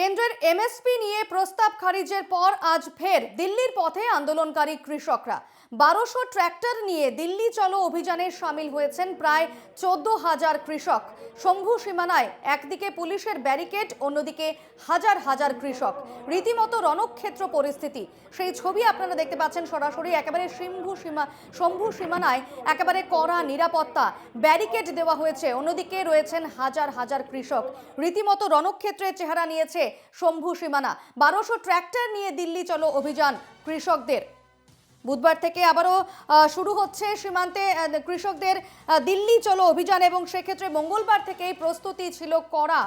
কেন্দ্রের এমএসপি নিয়ে প্রস্তাব খারিজের পর আজ ফের দিল্লির পথে আন্দোলনকারী কৃষকরা। বারোশো ট্র্যাক্টর নিয়ে দিল্লি চলো অভিযানে সামিল হয়েছেন প্রায় চোদ্দ হাজার কৃষক। শম্ভু সীমানায় একদিকে পুলিশের ব্যারিকেড, অন্যদিকে হাজার হাজার কৃষক। রীতিমতো রণক্ষেত্র পরিস্থিতি। সেই ছবি আপনারা দেখতে পাচ্ছেন সরাসরি। একেবারে শম্ভু সীমা, শম্ভু সীমানায় একেবারে কড়া নিরাপত্তা। ব্যারিকেড দেওয়া হয়েছে, অন্যদিকে রয়েছেন হাজার হাজার কৃষক। রীতিমতো রণক্ষেত্রের চেহারা নিয়েছে শম্ভু সীমানা। বারোশো ট্র্যাক্টর নিয়ে দিল্লি চলো অভিযান কৃষকদের। বুধবার থেকে আবারও শুরু হচ্ছে সীমান্তে কৃষকদের দিল্লি চলো অভিযান এবং সেক্ষেত্রে মঙ্গলবার থেকেই প্রস্তুতি ছিল করা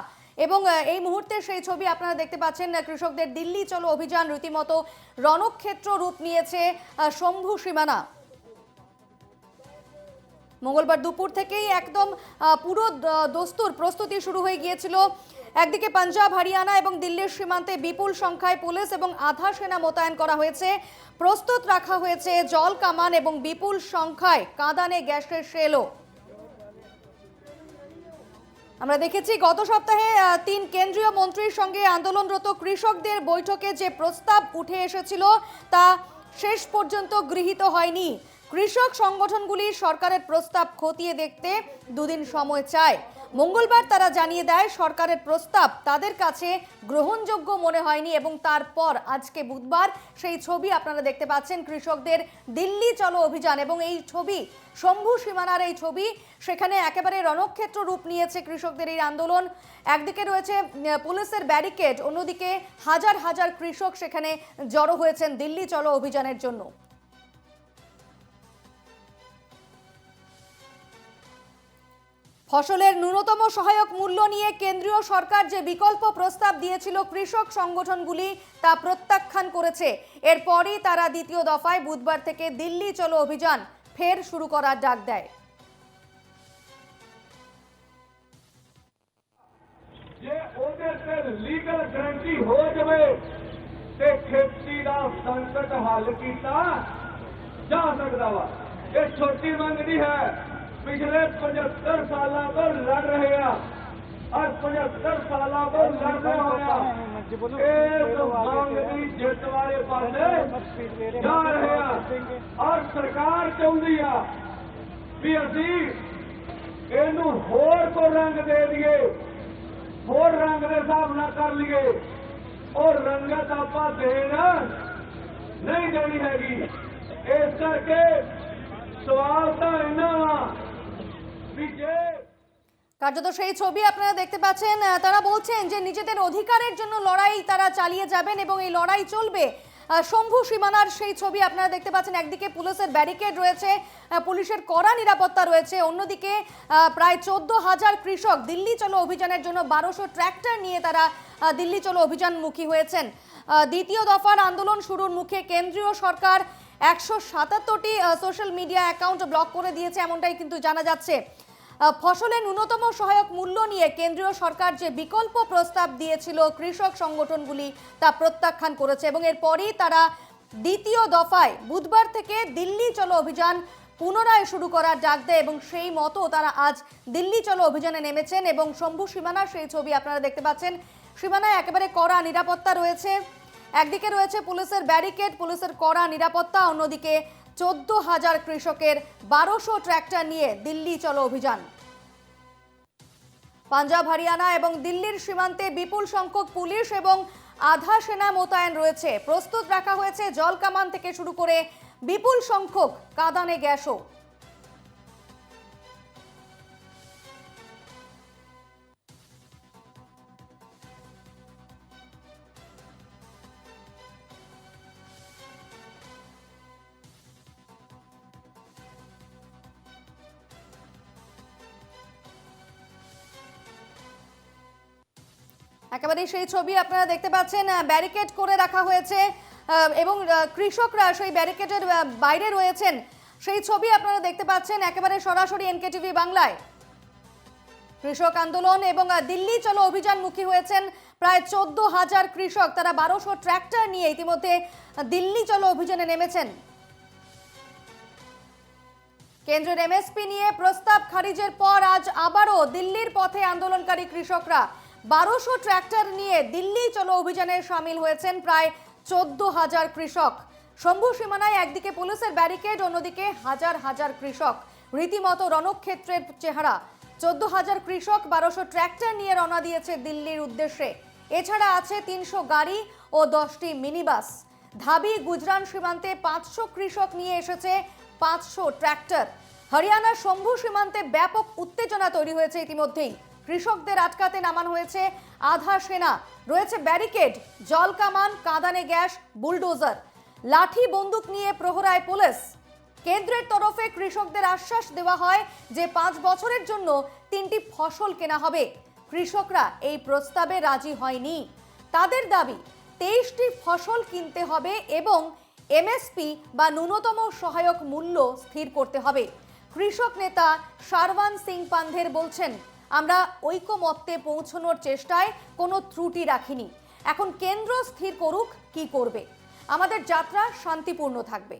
এবং এই মুহূর্তে সেই ছবি আপনারা দেখতে পাচ্ছেন কৃষকদের দিল্লি চলো অভিযান রীতিমতো রণক্ষেত্র রূপ নিয়েছে শম্ভু সীমানা। মঙ্গলবার দুপুর থেকেই একদম পুরো দস্তুর প্রস্তুতি শুরু হয়ে গিয়েছিল। একদিকে পাঞ্জাব, হরিয়ানা এবং দিল্লির সীমান্তে বিপুল সংখ্যায় পুলিশ এবং আধা সেনা মোতায়েন করা হয়েছে। প্রস্তুত রাখা হয়েছে জল, কামান এবং বিপুল সংখ্যায় কাঁদানে গ্যাসের শেলও আমরা দেখেছি, গত সপ্তাহে তিন কেন্দ্রীয় মন্ত্রীর সঙ্গে আন্দোলনরত কৃষকদের বৈঠকে যে প্রস্তাব উঠে এসেছিল, তা শেষ পর্যন্ত গৃহীত হয়নি। কৃষক সংগঠনগুলি সরকারের প্রস্তাব খতিয়ে দেখতে দুদিন সময় চায়। মঙ্গলবার তারা জানিয়ে দেয়, সরকারের প্রস্তাব তাদের কাছে গ্রহণযোগ্য মনে হয়নি এবং তারপর আজকে বুধবার সেই ছবি আপনারা দেখতে পাচ্ছেন কৃষকদের দিল্লি চলো অভিযান এবং এই ছবি, শম্ভু সীমানার এই ছবি, সেখানে একেবারে রণক্ষেত্র রূপ নিয়েছে কৃষকদের এই আন্দোলন। একদিকে রয়েছে পুলিশের ব্যারিকেড, অন্যদিকে হাজার হাজার কৃষক সেখানে জড়ো হয়েছেন দিল্লি চলো অভিযানের জন্য। ফসলের ন্যূনতম সহায়ক মূল্য নিয়ে কেন্দ্রীয় সরকার যে বিকল্প প্রস্তাব দিয়েছিল কৃষক সংগঠনগুলি তা প্রত্যাখ্যান করেছে। এরপরই তারা দ্বিতীয় দফায় বুধবার থেকে দিল্লি চলো অভিযান ফের শুরু করার ডাক দেয়। ਪਿਛਲੇ 75 ਸਾਲਾਂ ਤੋਂ ਲੜ ਰਹੇ ਆ। ਔਰ 75 ਸਾਲਾਂ ਤੋਂ ਲੜਦੇ ਹੋਇਆ ਇਹ ਮੰਗ ਦੀ ਜਿੱਤ ਵਾਲੇ ਪਾਸੇ ਜਾ ਰਹੇ ਆ। ਔਰ ਸਰਕਾਰ ਚਾਹੁੰਦੀ ਆ ਵੀ ਅਸੀਂ ਇਹਨੂੰ ਹੋਰ ਕੋ ਰੰਗ ਦੇ ਦਈਏ, ਹੋਰ ਰੰਗ ਦੇ ਹਿਸਾਬ ਨਾਲ ਕਰ ਲਈਏ। ਉਹ ਰੰਗਤ ਆਪਾਂ ਦੇਣ ਨਹੀਂ ਦੇਣੀ ਹੈਗੀ। ਇਸ ਕਰਕੇ ਸਵਾਲ ਤਾਂ ਇਹਨਾਂ ਵਾ কার্যত সেই ছবি আপনারা দেখতে পাচ্ছেন তারা বলছেন যে নিজেদের অধিকারের জন্য লড়াই তারা চালিয়ে যাবেন এবং এই লড়াই চলবে। শম্ভু সীমানার সেই ছবি আপনারা দেখতে পাচ্ছেন, একদিকে পুলিশের ব্যারিকেড রয়েছে পুলিশের কড়া নিরাপত্তা রয়েছে, অন্যদিকে প্রায় চোদ্দ হাজার কৃষক দিল্লি চলো অভিযানের জন্য বারোশো ট্র্যাক্টর নিয়ে তারা দিল্লি চলো অভিযানমুখী হয়েছেন। দ্বিতীয় দফার আন্দোলন শুরুর মুখে কেন্দ্রীয় সরকার একশো সাতাত্তরটি সোশ্যাল মিডিয়া অ্যাকাউন্ট ব্লক করে দিয়েছে, এমনটাই কিন্তু জানা যাচ্ছে। ফসলের ন্যূনতম সহায়ক মূল্য নিয়ে কেন্দ্রীয় সরকার যে বিকল্প প্রস্তাব দিয়েছিল কৃষক সংগঠনগুলি তা প্রত্যাখ্যান করেছে এবং এরপরই তারা দ্বিতীয় দফায় বুধবার থেকে দিল্লি চলো অভিযান পুনরায় শুরু করার ডাক দেয় এবং সেই মতো তারা আজ দিল্লি চলো অভিযানে নেমেছেন এবং শম্ভু সীমানার সেই ছবি আপনারা দেখতে পাচ্ছেন। সীমানায় একেবারে কড়া নিরাপত্তা রয়েছে। একদিকে রয়েছে পুলিশের ব্যারিকেড, পুলিশের কড়া নিরাপত্তা, অন্যদিকে চোদ্দ হাজার কৃষকের বারোশো ট্র্যাক্টর নিয়ে দিল্লি চলো অভিযান। পাঞ্জাব, হরিয়ানা এবং দিল্লির সীমান্তে বিপুল সংখ্যক পুলিশ এবং আধা সেনা মোতায়েন রয়েছে। প্রস্তুত রাখা হয়েছে জল কামান থেকে শুরু করে বিপুল সংখ্যক কাদানে গ্যাসও। একেবারে সেই ছবি আপনারা দেখতে পাচ্ছেন ব্যারিকেড করে রাখা হয়েছে এবং কৃষকরা সেই ব্যারিকেডের বাইরে রয়েছেন। সেই ছবি আপনারা দেখতে পাচ্ছেন একেবারে সরাসরি এনকেটিভি বাংলায়। কৃষক আন্দোলন এবং দিল্লি চলো অভিযানমুখী হয়েছেন প্রায় চোদ্দ হাজার কৃষক। তারা বারোশো ট্র্যাক্টর নিয়ে ইতিমধ্যে দিল্লি চলো অভিযানে নেমেছেন। কেন্দ্রের এমএসপি নিয়ে প্রস্তাব খারিজের পর আজ আবারও দিল্লির পথে আন্দোলনকারী কৃষকরা। বারোশো ট্র্যাক্টর নিয়ে দিল্লি চলো অভিযানে সামিল হয়েছেন প্রায় চোদ্দ হাজার কৃষক। শম্ভু সীমানায় একদিকে পুলিশের ব্যারিকেড, অন্যদিকে হাজার হাজার কৃষক। রীতিমতো রণক্ষেত্রের চেহারা। চোদ্দ হাজার কৃষক বারোশো ট্র্যাক্টর নিয়ে রওনা দিয়েছে দিল্লির উদ্দেশ্যে। এছাড়া আছে তিনশো গাড়ি ও দশটি মিনিবাস। ধাবি গুজরান সীমান্তে পাঁচশো কৃষক নিয়ে এসেছে পাঁচশো ট্র্যাক্টর। হরিয়ানার শম্ভু সীমান্তে ব্যাপক উত্তেজনা তৈরি হয়েছে ইতিমধ্যেই। কৃষকদের আটকাতে নামানো হয়েছে আধা সেনা। রয়েছে ব্যারিকেড, জল কামান, কাঁদানে গ্যাস, বুলডোজার। লাঠি বন্দুক নিয়ে প্রহরায় পুলিশ। কেন্দ্রের তরফে কৃষকদের আশ্বাস দেওয়া হয় যে পাঁচ বছরের জন্য তিনটি ফসল কেনা হবে। কৃষকরা এই প্রস্তাবে রাজি হয়নি। তাদের দাবি, তেইশটি ফসল কিনতে হবে এবং এমএসপি বা ন্যূনতম সহায়ক মূল্য স্থির করতে হবে। কৃষক নেতা শারওয়ান সিং পান্ধের বলছেন আমরা ঐক্যমত্যে পৌঁছানোর চেষ্টায় কোনো ত্রুটি রাখিনি। এখন কেন্দ্র স্থির করুক, কি করবে? আমাদের যাত্রা শান্তিপূর্ণ থাকবে।